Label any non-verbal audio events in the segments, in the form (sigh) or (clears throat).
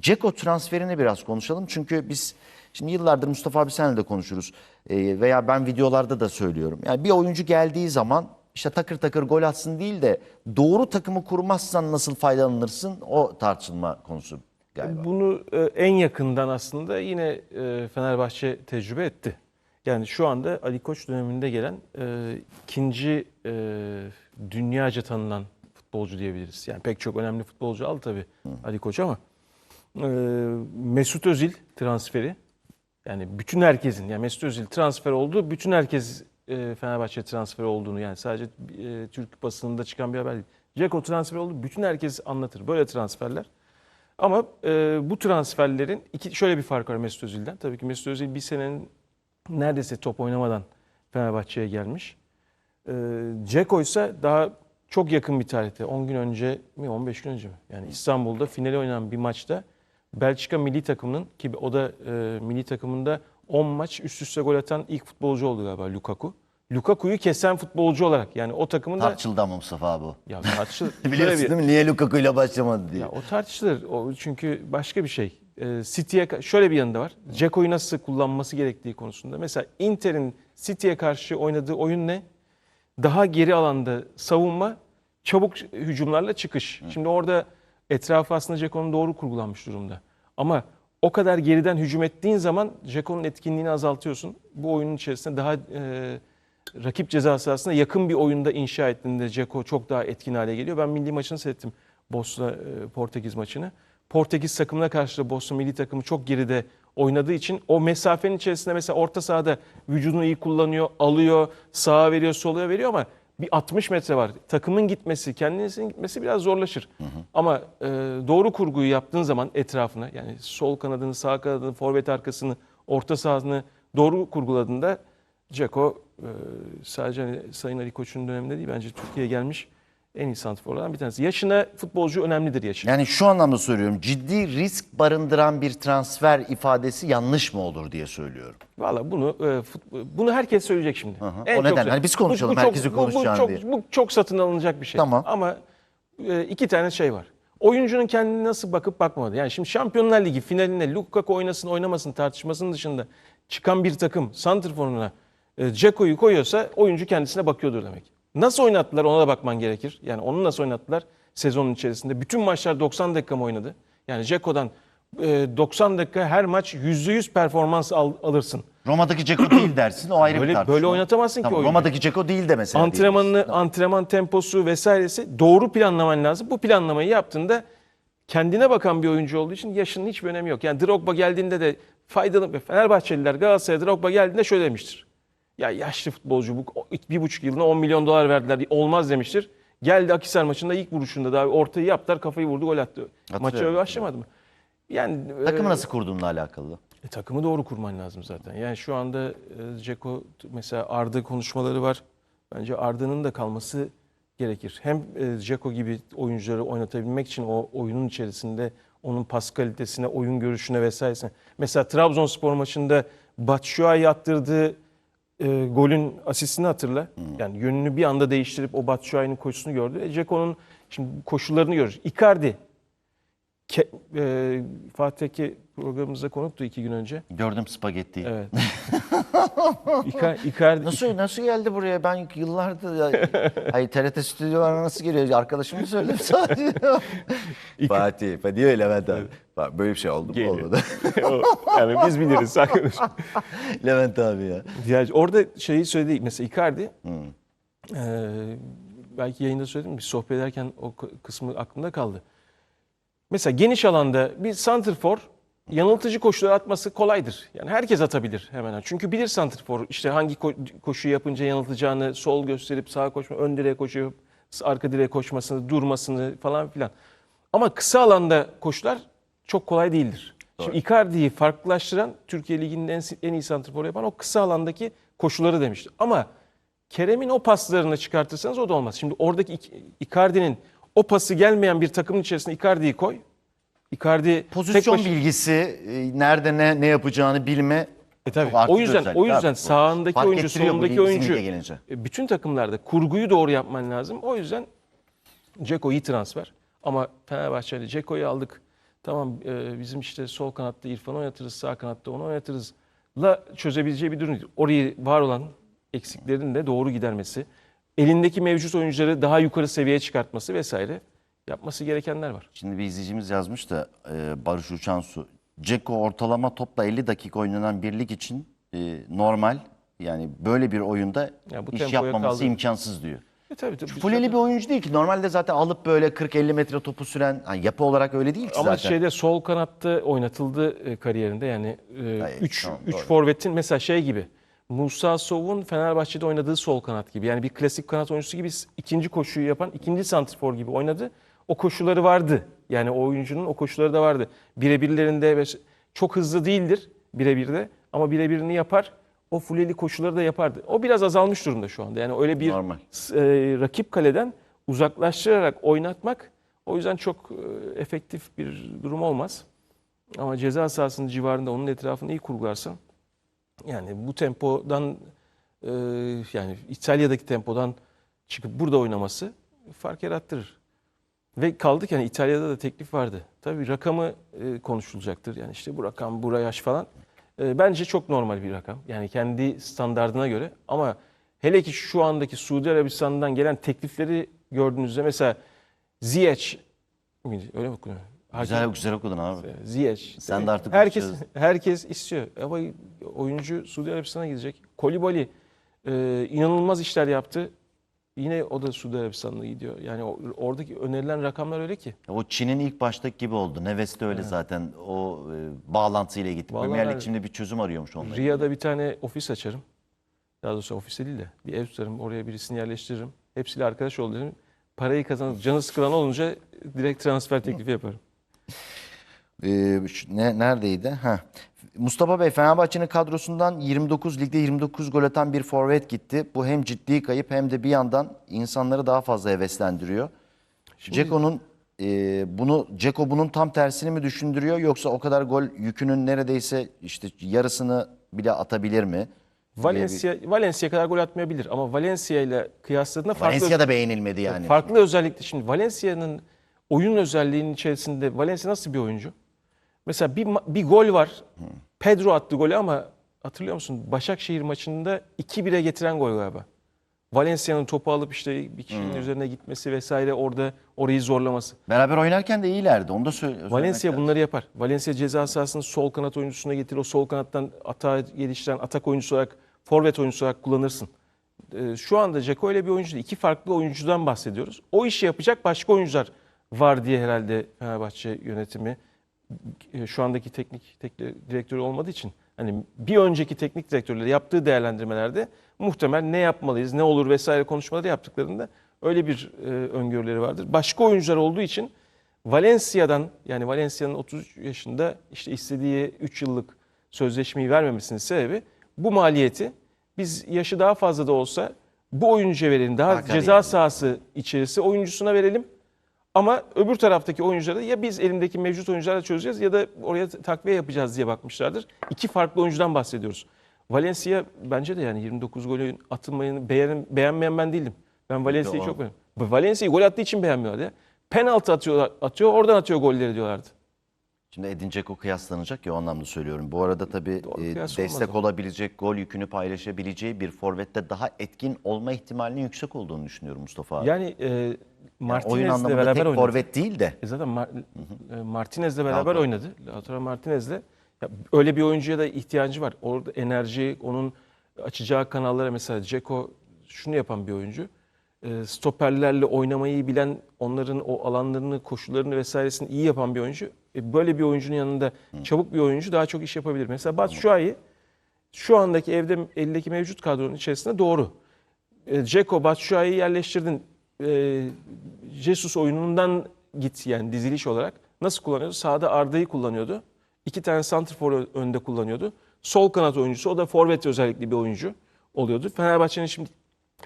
Ceko transferini biraz konuşalım. Çünkü biz şimdi yıllardır Mustafa abi senle de konuşuruz. Ee, veya ben videolarda da söylüyorum. Yani bir oyuncu geldiği zaman işte takır takır gol atsın değil de doğru takımı kurmazsan nasıl faydalanırsın o tartışılma konusu galiba. Bunu e, en yakından aslında yine e, Fenerbahçe tecrübe etti. Yani şu anda Ali Koç döneminde gelen e, ikinci e, dünyaca tanınan futbolcu diyebiliriz. Yani pek çok önemli futbolcu aldı tabii Ali Koç ama e, Mesut Özil transferi yani bütün herkesin yani Mesut Özil transfer oldu. Bütün herkes e, Fenerbahçe transferi olduğunu yani sadece e, Türk basınında çıkan bir haber değil. Ceko transfer oldu. Bütün herkes anlatır. Böyle transferler. Ama e, bu transferlerin iki şöyle bir fark var Mesut Özil'den. Tabii ki Mesut Özil bir senenin neredeyse top oynamadan Fenerbahçe'ye gelmiş. E, Ceko ise daha çok yakın bir tarihte 10 gün önce mi 15 gün önce mi? Yani İstanbul'da finali oynanan bir maçta Belçika milli takımının ki o da e, milli takımında 10 maç üst üste gol atan ilk futbolcu oldu galiba Lukaku. Lukaku'yu kesen futbolcu olarak yani o takımın da Tartışıldı ama Mustafa abi o. ya tartışılır. (laughs) Biliyorsun bir- değil mi? Niye Lukaku ile başlamadı diye. ya o tartışılır. O çünkü başka bir şey. Ee, City'ye şöyle bir yanı da var. Ceko'yu nasıl kullanması gerektiği konusunda. Mesela Inter'in City'ye karşı oynadığı oyun ne? Daha geri alanda savunma, çabuk hücumlarla çıkış. Şimdi orada etrafı aslında Ceko'nun doğru kurgulanmış durumda. Ama o kadar geriden hücum ettiğin zaman Ceko'nun etkinliğini azaltıyorsun. Bu oyunun içerisinde daha e, rakip ceza sahasına yakın bir oyunda inşa ettiğinde Ceko çok daha etkin hale geliyor. Ben milli maçını seyrettim. Bosna e, Portekiz maçını. Portekiz takımına karşı da Bosna milli takımı çok geride oynadığı için o mesafenin içerisinde mesela orta sahada vücudunu iyi kullanıyor, alıyor, sağa veriyor, sola veriyor ama bir 60 metre var. Takımın gitmesi, kendisinin gitmesi biraz zorlaşır. Ama e, doğru kurguyu yaptığın zaman etrafına yani sol kanadını, sağ kanadını, forvet arkasını, orta sahasını doğru kurguladığında Ceko e, sadece hani Sayın Ali Koç'un döneminde değil bence Türkiye'ye gelmiş en iyi santrforlardan bir tanesi. Yaşına futbolcu önemlidir yaşı. Yani şu anlamda soruyorum. Ciddi risk barındıran bir transfer ifadesi yanlış mı olur diye söylüyorum. Valla bunu e, fut- bunu herkes söyleyecek şimdi. hı. En O neden? Hani biz konuşalım, Bu- bu çok- herkesi bu- bu konuşacağını çok, diye. Bu çok satın alınacak bir şey. Tamam. Ama e, iki tane şey var. Oyuncunun kendine nasıl bakıp bakmadı. Yani şimdi Şampiyonlar Ligi finaline Lukaku oynasın oynamasın tartışmasının dışında çıkan bir takım santrforuna e, Ceko'yu koyuyorsa oyuncu kendisine bakıyordur demek. Nasıl oynattılar ona da bakman gerekir. Yani onu nasıl oynattılar sezonun içerisinde. Bütün maçlar 90 dakika mı oynadı? Yani Ceko'dan e, 90 dakika her maç %100 performans al- alırsın. Roma'daki Ceko değil (clears throat) dersin. O ayrı Böyle- bir tartışma. böyle oynatamazsın ki Tamam, oyuncu. Roma'daki Ceko değil de mesela. Antrenmanını, antrenman temposu vesairesi doğru planlaman lazım. Bu planlamayı yaptığında kendine bakan bir oyuncu olduğu için yaşının hiçbir önemi yok. Yani Drogba geldiğinde de faydalı Fenerbahçeliler Galatasaray'a Drogba geldiğinde şöyle demiştir. Ya yaşlı futbolcu bu bir buçuk yılına 10 milyon dolar verdiler olmaz demiştir. Geldi Akisar maçında ilk vuruşunda daha ortayı yaptılar kafayı vurdu gol attı. Maça öyle başlamadı mı? Yani Takımı e, nasıl kurduğunla alakalı. e, takımı doğru kurman lazım zaten. Yani şu anda e, Ceko mesela Arda konuşmaları var. Bence Arda'nın da kalması gerekir. Hem e, Ceko gibi oyuncuları oynatabilmek için o oyunun içerisinde onun pas kalitesine, oyun görüşüne vesairesine. Mesela Trabzonspor maçında Batshuayi attırdığı e, golün asistini hatırla. Yani yönünü bir anda değiştirip o Batshuayi'nin koşusunu gördü. E, Ceko'nun şimdi koşullarını görür. Icardi Ke, e, Fatih'teki programımızda konuktu iki gün önce. Gördüm spagettiyi. Evet. (laughs) (laughs) İka, Icardi, Nasıl nasıl geldi buraya? Ben yıllardır ya, (laughs) Hayır TRT stüdyolarına nasıl geliyor? Arkadaşım söyledi sadece. Fatih, Fatih diyor ya Levent abi. Bak böyle bir şey oldu mu Geliyor. olmadı? (laughs) O- yani biz biliriz arkadaş. Levent abi ya. Yani orada şeyi söyledi mesela Icardi e, belki yayında söyledim bir sohbet ederken o kısmı aklımda kaldı. Mesela geniş alanda bir santrfor yanıltıcı koşular atması kolaydır. Yani herkes atabilir hemen. Çünkü bilir santrfor işte hangi ko- koşuyu yapınca yanıltacağını sol gösterip sağa koşma, ön direğe koşup arka direğe koşmasını, durmasını falan filan. Ama kısa alanda koşular çok kolay değildir. Şimdi Icardi'yi farklılaştıran Türkiye Ligi'nin en, en iyi santrforu yapan o kısa alandaki koşuları demişti. Ama Kerem'in o paslarını çıkartırsanız o da olmaz. Şimdi oradaki Icardi'nin o pası gelmeyen bir takımın içerisine Icardi'yi koy. Icardi tek Pozisyon başı- bilgisi, e, nerede ne ne yapacağını bilme. E tabii. çok artı O yüzden özellik o yüzden abi. sağındaki Fark oyuncu, ettiriyor bu solundaki oyuncu gelince. e, bütün takımlarda kurguyu doğru yapman lazım. O yüzden Ceko iyi transfer. Ama Fenerbahçe'yle Ceko'yu aldık. Tamam e, bizim işte sol kanatta İrfan oynatırız, sağ kanatta onu oynatırız la çözebileceği bir durum değil. Orayı var olan eksiklerin de doğru gidermesi, elindeki mevcut oyuncuları daha yukarı seviyeye çıkartması vesaire yapması gerekenler var. Şimdi bir izleyicimiz yazmış da e, Barış Uçansu. Ceko ortalama topla 50 dakika oynanan bir lig için e, normal. Yani böyle bir oyunda Ya bu iş yapmaması kaldı. imkansız diyor. E tabii tabii. Fuleli bir oyuncu değil ki. Normalde zaten alıp böyle 40-50 metre topu süren hani yapı olarak öyle değil ki Ama zaten. şeyde sol kanatta oynatıldı e, kariyerinde yani Hayır, 3 tamam, 3 doğru. forvetin mesela şey gibi. Musa Sov'un Fenerbahçe'de oynadığı sol kanat gibi. Yani bir klasik kanat oyuncusu gibi ikinci koşuyu yapan ikinci santrfor gibi oynadı. O koşuları vardı. Yani o oyuncunun o koşuları da vardı. Birebirlerinde çok hızlı değildir birebirde ama birebirini yapar. O fuleli koşuları da yapardı. O biraz azalmış durumda şu anda. Yani öyle bir Normal. e, rakip kaleden uzaklaştırarak oynatmak o yüzden çok e, efektif bir durum olmaz. Ama ceza sahasının civarında onun etrafını iyi kurgularsan yani bu tempodan e, yani İtalya'daki tempodan çıkıp burada oynaması fark yarattırır. Ve kaldık yani İtalya'da da teklif vardı. Tabii rakamı e, konuşulacaktır. Yani işte bu rakam, bu yaş falan. E, bence çok normal bir rakam. Yani kendi standardına göre. Ama hele ki şu andaki Suudi Arabistan'dan gelen teklifleri gördüğünüzde mesela Ziyech? Öyle mi okunuyor? Güzel güzel okudun abi. Ziyech. Sen de artık herkes uçuyorsun. herkes istiyor. Ama oyuncu Suudi Arabistan'a gidecek. Kolibali e, inanılmaz işler yaptı. Yine o da Suudi Arabistan'a gidiyor. Yani o- oradaki önerilen rakamlar öyle ki. O Çin'in ilk baştaki gibi oldu. Neves de öyle zaten. O e, bağlantıyla gitti. Vallahi Premier Lig şimdi bir çözüm arıyormuş onunla. Riyad'a bir tane ofis açarım. Daha doğrusu ofis değil de bir ev tutarım. Oraya birisini yerleştiririm. Hepsiyle arkadaş ol derim. Parayı kazanıp canı sıkılan olunca direkt transfer teklifi yaparım. Ee, ne, neredeydi? Ha. Mustafa Bey Fenerbahçe'nin kadrosundan 29 ligde 29 gol atan bir forvet gitti. Bu hem ciddi kayıp hem de bir yandan insanları daha fazla heveslendiriyor. Ceko'nun e, bunu Ceko bunun tam tersini mi düşündürüyor yoksa o kadar gol yükünün neredeyse işte yarısını bile atabilir mi? Valencia, Valencia kadar gol atmayabilir ama Valencia ile kıyasladığında farklı Valencia da beğenilmedi yani. Farklı özellikle şimdi Valencia'nın oyun özelliğinin içerisinde Valencia nasıl bir oyuncu? Mesela bir, bir gol var. Pedro attı golü ama hatırlıyor musun? Başakşehir maçında 2-1'e getiren gol galiba. Valencia'nın topu alıp işte bir kişinin üzerine gitmesi vesaire orada orayı zorlaması. Beraber oynarken de iyilerdi. Onu da söyle. Valencia lazım. bunları yapar. Valencia ceza sahasını sol kanat oyuncusuna getirir. O sol kanattan atağa geliştiren atak oyuncusu olarak, forvet oyuncusu olarak kullanırsın. Ee, Şu anda Ceko öyle bir oyuncu değil. İki farklı oyuncudan bahsediyoruz. O işi yapacak başka oyuncular var diye herhalde Fenerbahçe yönetimi şu andaki teknik tekli- direktörü olmadığı için hani bir önceki teknik direktörleri yaptığı değerlendirmelerde muhtemel ne yapmalıyız, ne olur vesaire konuşmaları yaptıklarında öyle bir e, öngörüleri vardır. Başka oyuncular olduğu için Valencia'dan yani Valencia'nın 33 yaşında işte istediği 3 yıllık sözleşmeyi vermemesinin sebebi bu maliyeti biz yaşı daha fazla da olsa bu oyuncuya verelim. Daha Hakan ceza yani. sahası içerisi oyuncusuna verelim. Ama öbür taraftaki oyuncuları ya biz elimdeki mevcut oyuncularla çözeceğiz ya da oraya takviye yapacağız diye bakmışlardır. İki farklı oyuncudan bahsediyoruz. Valencia bence de yani 29 golün atılmayını beğen, beğenmeyen ben değildim. Ben Valencia'yı çok beğendim. Valencia'yı gol attığı için beğenmiyorlar ya. Penaltı atıyor, atıyor oradan atıyor golleri diyorlardı. Şimdi Edin Dzeko kıyaslanacak ya o anlamda söylüyorum. Bu arada tabii Doğru, e, destek olmaz o. olabilecek, gol yükünü paylaşabileceği bir forvette daha etkin olma ihtimalinin yüksek olduğunu düşünüyorum Mustafa abi. Yani e, oyun Martinez'le anlamında beraber tek oynadı. forvet değil de. E zaten Mar- e, Martinez'le beraber Lautaro. oynadı. Lautaro Martinez'le. Öyle bir oyuncuya da ihtiyacı var. Orada enerji, onun açacağı kanallara mesela Ceko şunu yapan bir oyuncu. E, stoperlerle oynamayı bilen, onların o alanlarını, koşularını vesairesini iyi yapan bir oyuncu. E, böyle bir oyuncunun yanında çabuk bir oyuncu daha çok iş yapabilir. Mesela Batshuayi şu andaki evde eldeki mevcut kadronun içerisinde doğru. E, Ceko, Batshuayi'yi yerleştirdin. E, Jesus oyunundan git yani diziliş olarak. Nasıl kullanıyordu? Sağda Arda'yı kullanıyordu. İki tane santrfor önde kullanıyordu. Sol kanat oyuncusu o da forvet özellikli bir oyuncu oluyordu. Fenerbahçe'nin şimdi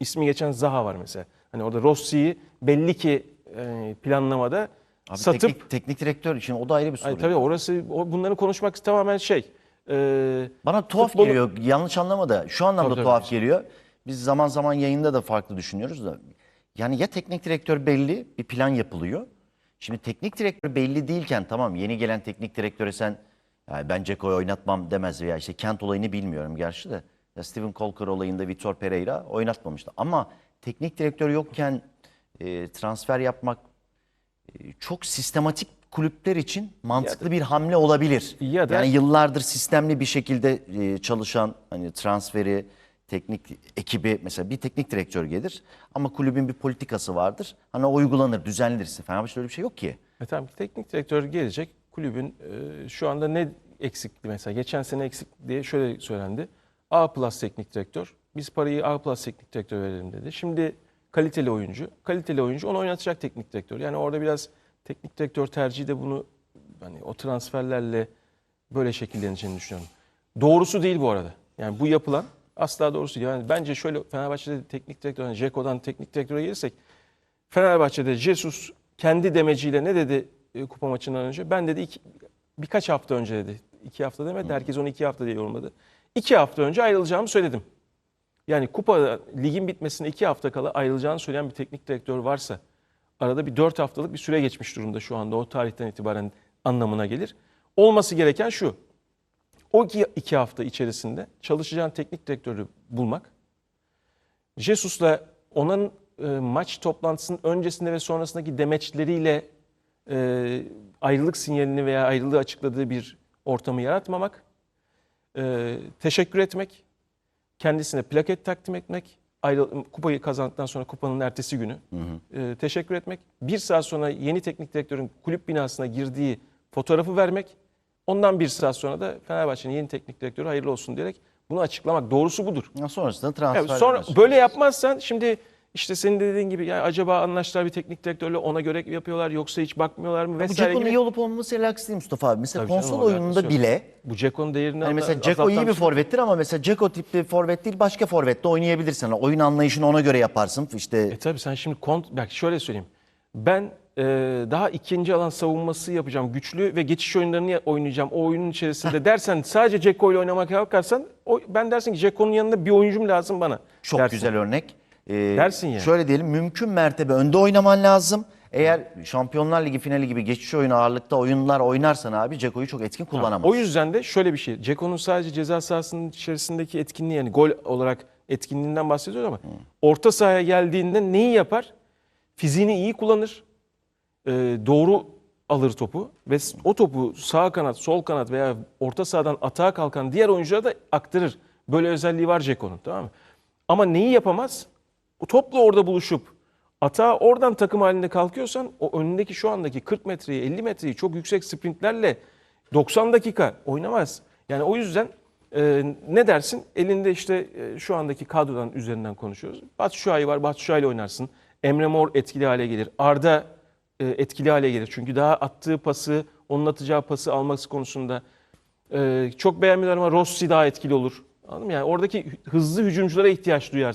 ismi geçen Zaha var mesela. Hani orada Rossi'yi belli ki e, planlamada Abi satıp teknik, teknik direktör için o da ayrı bir soru. Ay, tabii orası o, bunları konuşmak tamamen şey. e, Bana tuhaf Futbolu- geliyor. Yanlış anlama da şu anlamda Tabii, tabii. tuhaf geliyor. Biz zaman zaman yayında da farklı düşünüyoruz da. Yani ya teknik direktör belli bir plan yapılıyor. Şimdi teknik direktör belli değilken tamam yeni gelen teknik direktöre sen yani ben Ceko'yu oynatmam demez veya işte Kent olayını bilmiyorum gerçi de. Ya Steven Colker olayında Vitor Pereira oynatmamıştı. Ama teknik direktör yokken e, transfer yapmak e, çok sistematik kulüpler için mantıklı bir hamle olabilir. Ya da- yani yıllardır sistemli bir şekilde e, çalışan hani transferi, teknik ekibi mesela bir teknik direktör gelir ama kulübün bir politikası vardır. Hani uygulanır, düzenlenirse. Fenerbahçe'de öyle bir şey yok ki. E tamam teknik direktör gelecek. Kulübün e, şu anda ne eksikti mesela? Geçen sene eksik diye şöyle söylendi. A plus teknik direktör. Biz parayı A plus teknik direktör verelim dedi. Şimdi kaliteli oyuncu. Kaliteli oyuncu onu oynatacak teknik direktör. Yani orada biraz teknik direktör tercihi de bunu hani o transferlerle böyle şekilleneceğini düşünüyorum. Doğrusu değil bu arada. Yani bu yapılan asla doğrusu değil. Yani bence şöyle Fenerbahçe'de teknik direktör, yani Jeko'dan teknik direktöre gelirsek Fenerbahçe'de Jesus kendi demeciyle ne dedi e, kupa maçından önce? Ben dedi iki, birkaç hafta önce dedi. İki hafta demedi. Herkes onu iki hafta diye yorumladı. İki hafta önce ayrılacağımı söyledim. Yani kupa ligin bitmesine iki hafta kala ayrılacağını söyleyen bir teknik direktör varsa arada bir dört haftalık bir süre geçmiş durumda şu anda o tarihten itibaren anlamına gelir. Olması gereken şu. O iki, hafta içerisinde çalışacağın teknik direktörü bulmak. Jesus'la onun e, maç toplantısının öncesinde ve sonrasındaki demeçleriyle e, ayrılık sinyalini veya ayrılığı açıkladığı bir ortamı yaratmamak, e, teşekkür etmek, kendisine plaket takdim etmek, ayrı, kupayı kazandıktan sonra kupanın ertesi günü e, teşekkür etmek, bir saat sonra yeni teknik direktörün kulüp binasına girdiği fotoğrafı vermek, ondan bir saat sonra da Fenerbahçe'nin yeni teknik direktörü hayırlı olsun diyerek bunu açıklamak. Doğrusu budur. Ya sonrasında transfer. Evet, sonra böyle yapmazsan şimdi işte senin de dediğin gibi ya acaba anlaştılar bir teknik direktörle ona göre yapıyorlar yoksa hiç bakmıyorlar mı Bu vesaire Ceko'nun gibi. iyi olup olmaması alakası değil Mustafa abi. Mesela Tabii canım, konsol oyununda alakası yok. bile Bu Ceko'nun değerini hani mesela azaltan Ceko iyi bir şey- forvettir ama mesela Ceko tipli forvet değil başka forvette oynayabilirsin. Yani oyun anlayışını ona göre yaparsın. İşte E tabii sen şimdi kont bak şöyle söyleyeyim. Ben e, daha ikinci alan savunması yapacağım. Güçlü ve geçiş oyunlarını oynayacağım. O oyunun içerisinde dersen sadece Ceko ile oynamak kalkarsan o, ben dersin ki Ceko'nun yanında bir oyuncum lazım bana. Çok dersin. güzel örnek. Ee, Dersin yani. Şöyle diyelim mümkün mertebe önde oynaman lazım. Eğer Şampiyonlar Ligi finali gibi geçiş oyunu ağırlıkta oyunlar oynarsan abi Ceko'yu çok etkin kullanamazsın. O yüzden de şöyle bir şey. Ceko'nun sadece ceza sahasının içerisindeki etkinliği yani gol olarak etkinliğinden bahsediyoruz ama orta sahaya geldiğinde neyi yapar? Fiziğini iyi kullanır. e, doğru alır topu ve o topu sağ kanat, sol kanat veya orta sahadan atağa kalkan diğer oyunculara da aktarır. Böyle özelliği var Ceko'nun tamam mı? Ama neyi yapamaz? Topla orada buluşup atağa oradan takım halinde kalkıyorsan o önündeki şu andaki 40 metreyi 50 metreyi çok yüksek sprintlerle 90 dakika oynamaz. Yani o yüzden e, ne dersin? Elinde işte e, şu andaki kadrodan üzerinden konuşuyoruz. Batu Şua'yı var. Batu Şua'yla oynarsın. Emre Mor etkili hale gelir. Arda e, etkili hale gelir. Çünkü daha attığı pası, onun atacağı pası alması konusunda e, çok beğenmiyorlar ama Rossi daha etkili olur. Anladın mı? Yani oradaki hızlı hücumculara ihtiyaç duyarsın.